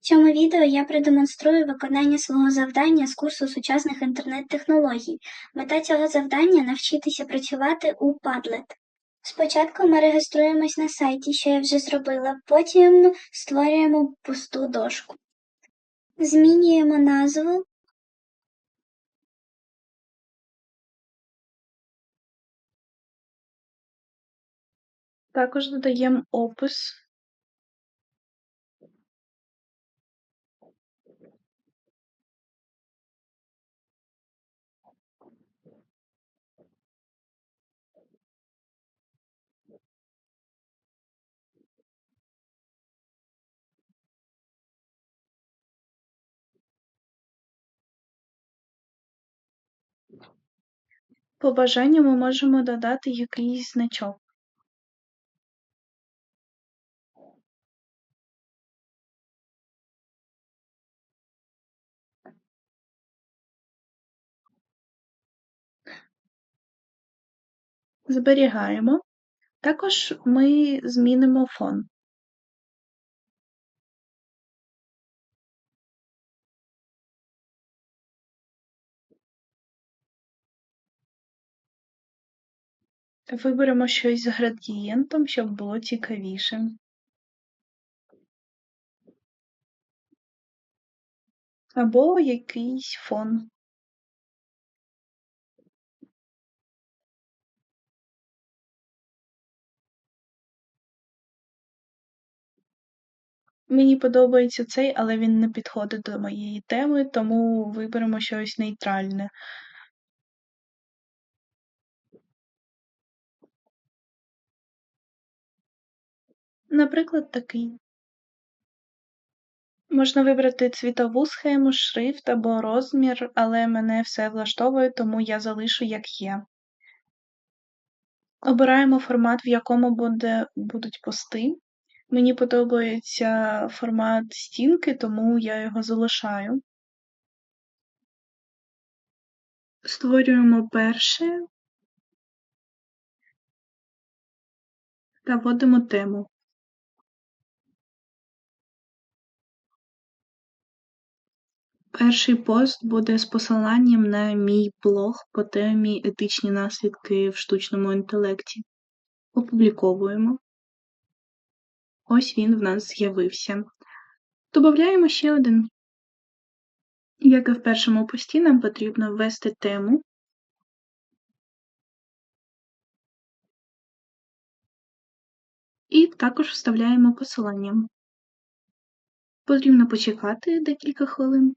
В цьому відео я продемонструю виконання свого завдання з курсу сучасних інтернет-технологій. Мета цього завдання навчитися працювати у Padlet. Спочатку ми реєструємось на сайті, що я вже зробила, потім створюємо пусту дошку. Змінюємо назву. Також додаємо опис. По бажанню ми можемо додати якийсь значок. Зберігаємо. Також ми змінимо фон. Виберемо щось з градієнтом, щоб було цікавіше. Або якийсь фон. Мені подобається цей, але він не підходить до моєї теми, тому виберемо щось нейтральне. Наприклад, такий. Можна вибрати цвітову схему, шрифт або розмір, але мене все влаштовує, тому я залишу як є. Обираємо формат, в якому буде, будуть пости. Мені подобається формат стінки, тому я його залишаю. Створюємо перше та вводимо тему. Перший пост буде з посиланням на мій блог по темі етичні наслідки в штучному інтелекті. Опубліковуємо. Ось він в нас з'явився. Добавляємо ще один. Як і в першому пості, нам потрібно ввести тему. І також вставляємо посилання. Потрібно почекати декілька хвилин,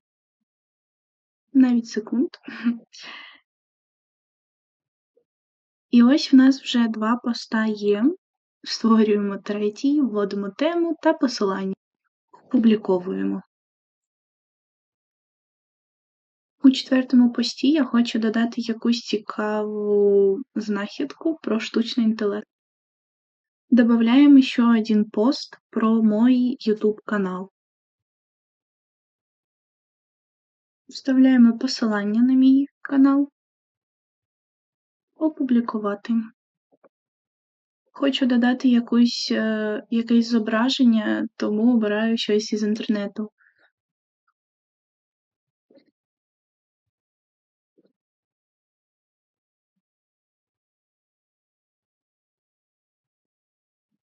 навіть секунд. І ось в нас вже два поста є. Створюємо третій, вводимо тему та посилання. Публіковуємо. У четвертому пості я хочу додати якусь цікаву знахідку про штучний інтелект. Добавляємо ще один пост про мой YouTube канал. Вставляємо посилання на мій канал. Опублікувати. Хочу додати якусь, е, якесь зображення, тому обираю щось із інтернету.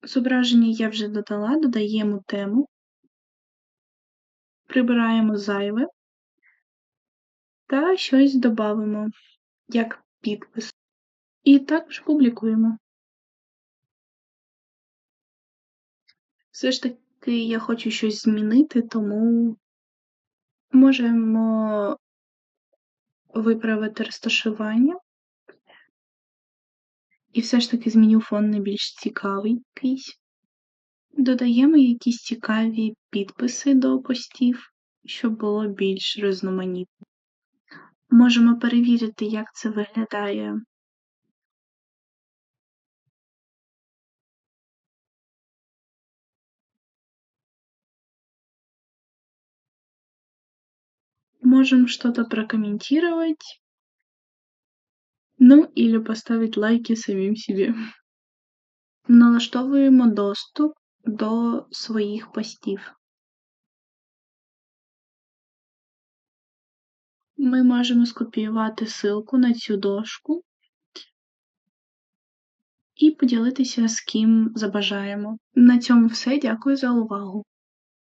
Зображення я вже додала, додаємо тему, прибираємо зайве та щось додамо як підпис. І також публікуємо. Все ж таки я хочу щось змінити, тому можемо виправити розташування. І все ж таки зміню фон на більш цікавий якийсь. Додаємо якісь цікаві підписи до постів, щоб було більш різноманітно. Можемо перевірити, як це виглядає. Можем что-то прокомментировать. Ну, или поставить лайки самим себе. Налаштовуємо доступ до своїх постів. Ми можемо скопіювати силку на цю дошку і поділитися з ким забажаємо. На цьому все. Дякую за увагу.